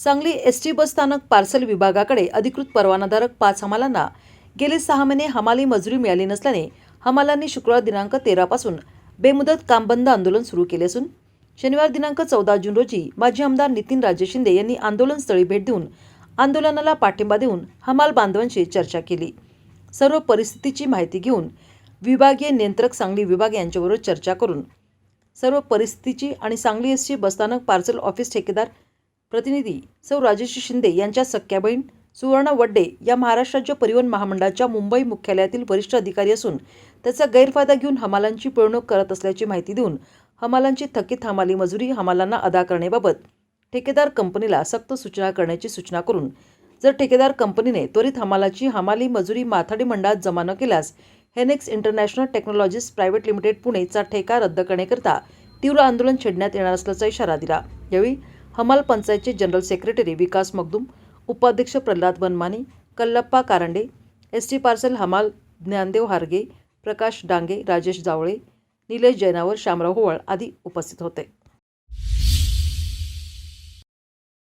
Sangli S T bus स्थानक parcel विभागाकडे अधिकृत परवानाधारक पाच हमालांना गेले सहा महिने हमाली मजुरी मिळाली नसल्याने हमालांनी शुक्रवार दिनांक तेरापासून बेमुदत कामबंद आंदोलन सुरू केले असून शनिवार दिनांक चौदा जून रोजी माजी आमदार नितीन राजे शिंदे यांनी आंदोलनस्थळी भेट देऊन आंदोलनाला पाठिंबा देऊन हमाल बांधवांशी चर्चा केली. सर्व परिस्थितीची माहिती घेऊन विभागीय नियंत्रक सांगली विभाग यांच्याबरोबर चर्चा करून सर्व परिस्थितीची आणि सांगली एस टी बसस्थानक पार्सल ऑफिस ठेकेदार प्रतिनिधी सौ राजेश शिंदे यांच्या सख्या बहीण सुवर्ण वड्डे या महाराष्ट्र राज्य परिवहन महामंडळाच्या मुंबई मुख्यालयातील वरिष्ठ अधिकारी असून त्याचा गैरफायदा घेऊन हमालांची पिळवणूक करत असल्याची माहिती देऊन हमालांची थकीत हमाली मजुरी हमालांना अदा करण्याबाबत ठेकेदार कंपनीला सक्त सूचना करण्याची सूचना करून जर ठेकेदार कंपनीने त्वरित हमालाची हमाली मजुरी माथाडी मंडळात जमा न केल्यास Henex international technologies private limited पुणेचा ठेका रद्द करण्याकरिता तीव्र आंदोलन छेडण्यात येणार असल्याचा इशारा दिला. यावेळी हमाल पंचायतचे जनरल सेक्रेटरी विकास मगदूम उपाध्यक्ष Pralhad Banmani Kallappa Karande S T parcel हमाल ज्ञानदेव हारगे प्रकाश डांगे राजेश जावळे निलेश जैनावर शामराव होवळ आदी उपस्थित होते.